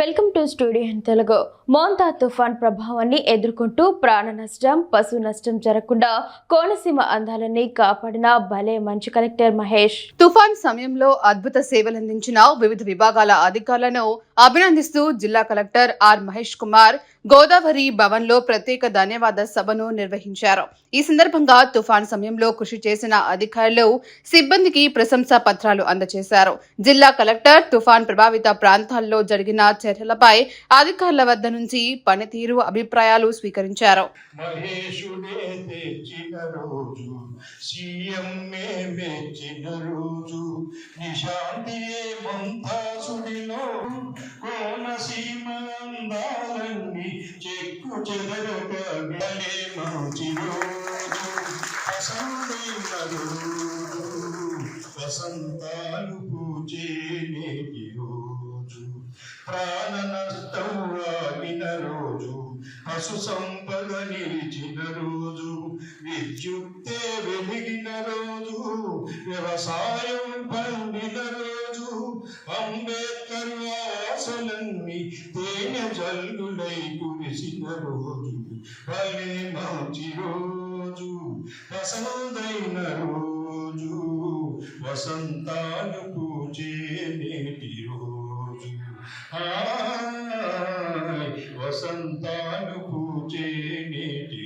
Welcome to studio in Telugu. Montha తుఫాన్ ప్రభావాన్ని ఎదుర్కొంటూ ప్రాణ నష్టం పశు నష్టం జరగకుండా కోనసీమ అందాలని కాపాడిన భలే మంచి కలెక్టర్ మహేష్. తుఫాన్ సమయంలో అద్భుత సేవలందించిన వివిధ విభాగాల అధికారులను అభినందిస్తూ జిల్లా కలెక్టర్ ఆర్ మహేష్ కుమార్ గోదావరి భవన్లో ప్రత్యేక ధన్యవాద సభను నిర్వహించారు. ఈ సందర్భంగా తుఫాన్ సమయంలో కృషి చేసిన అధికారులు సిబ్బందికి ప్రశంసా పత్రాలు అందజేశారు. జిల్లా కలెక్టర్ తుఫాన్ ప్రభావిత ప్రాంతాల్లో జరిగిన చర్యలపై అధికారుల వద్ద నుంచి పనితీరు అభిప్రాయాలు స్వీకరించారు. చెక్కు చెదరక మంచి రోజు. వసంతాలు పూజే ప్రాణ నష్టం రోజు పశు సంపద నిలిచిన రోజు విద్యుత్తే వెలిగిన రోజు వ్యవసాయం పండిన రోజు అంబేద్కర్ వాసలన్నీ తేనె జల్లులై కురిసిన రోజు భలే మంచి రోజు పసందైన రోజు వసంతాలు పూజే నేటి రోజు. వసంతాలు పూచే నేటి